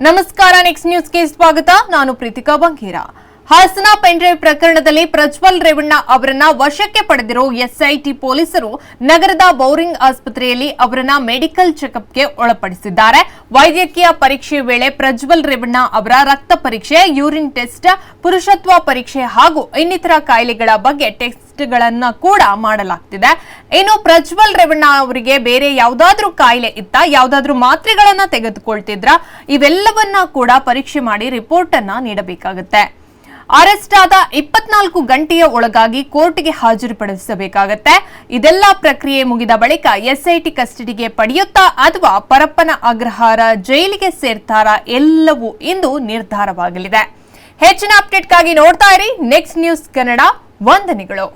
ನಮಸ್ಕಾರ ನೆಕ್ಸ್ಟ್ ನ್ಯೂಸ್ಗೆ ಸ್ವಾಗತ. ನಾನು ಪ್ರೀತಿಕಾ ಬಂಗೇರ. ಹಾಸನ ಪೆನ್ಡ್ರೈವ್ ಪ್ರಕರಣದಲ್ಲಿ ಪ್ರಜ್ವಲ್ ರೇವಣ್ಣ ಅವರನ್ನ ವಶಕ್ಕೆ ಪಡೆದಿರೋ ಎಸ್ಐಟಿ ಪೊಲೀಸರು ನಗರದ ಬೌರಿಂಗ್ ಆಸ್ಪತ್ರೆಯಲ್ಲಿ ಅವರನ್ನ ಮೆಡಿಕಲ್ ಚೆಕಪ್ಗೆ ಒಳಪಡಿಸಿದ್ದಾರೆ. ವೈದ್ಯಕೀಯ ಪರೀಕ್ಷೆ ವೇಳೆ ಪ್ರಜ್ವಲ್ ರೇವಣ್ಣ ಅವರ ರಕ್ತ ಪರೀಕ್ಷೆ, ಯೂರಿನ್ ಟೆಸ್ಟ್, ಪುರುಷತ್ವ ಪರೀಕ್ಷೆ ಹಾಗೂ ಇನ್ನಿತರ ಕಾಯಿಲೆಗಳ ಬಗ್ಗೆ ಟೆಸ್ಟ್ಗಳನ್ನು ಕೂಡ ಮಾಡಲಾಗ್ತಿದೆ. ಇನ್ನು ಪ್ರಜ್ವಲ್ ರೇವಣ್ಣ ಅವರಿಗೆ ಬೇರೆ ಯಾವ್ದಾದ್ರೂ ಕಾಯಿಲೆ ಇತ್ತ, ಯಾವ್ದಾದ್ರೂ ಮಾತ್ರೆಗಳನ್ನ ತೆಗೆದುಕೊಳ್ತಿದ್ರ, ಇವೆಲ್ಲವನ್ನ ಕೂಡ ಪರೀಕ್ಷೆ ಮಾಡಿ ರಿಪೋರ್ಟ್ ಅನ್ನ ನೀಡಬೇಕಾಗುತ್ತೆ. ಅರೆಸ್ಟ್ ಆದ ಇಪ್ಪತ್ನಾಲ್ಕು ಗಂಟೆಯ ಒಳಗಾಗಿ ಕೋರ್ಟ್ಗೆ ಹಾಜರುಪಡಿಸಬೇಕಾಗತ್ತೆ. ಇದೆಲ್ಲ ಪ್ರಕ್ರಿಯೆ ಮುಗಿದ ಬಳಿಕ ಎಸ್ಐಟಿ ಕಸ್ಟಡಿಗೆ ಪಡೆಯುತ್ತಾ, ಅಥವಾ ಪರಪ್ಪನ ಅಗ್ರಹಾರ ಜೈಲಿಗೆ ಸೇರ್ತಾರಾ ಎಲ್ಲವೂ ಇಂದು ನಿರ್ಧಾರವಾಗಲಿದೆ. ಹೆಚ್ಚಿನ ಅಪ್ಡೇಟ್ಗಾಗಿ ನೋಡ್ತಾ ಇರಿ. ನೆಕ್ಸ್ಟ್ ನ್ಯೂಸ್ ಕನ್ನಡ, ವಂದನೆಗಳು.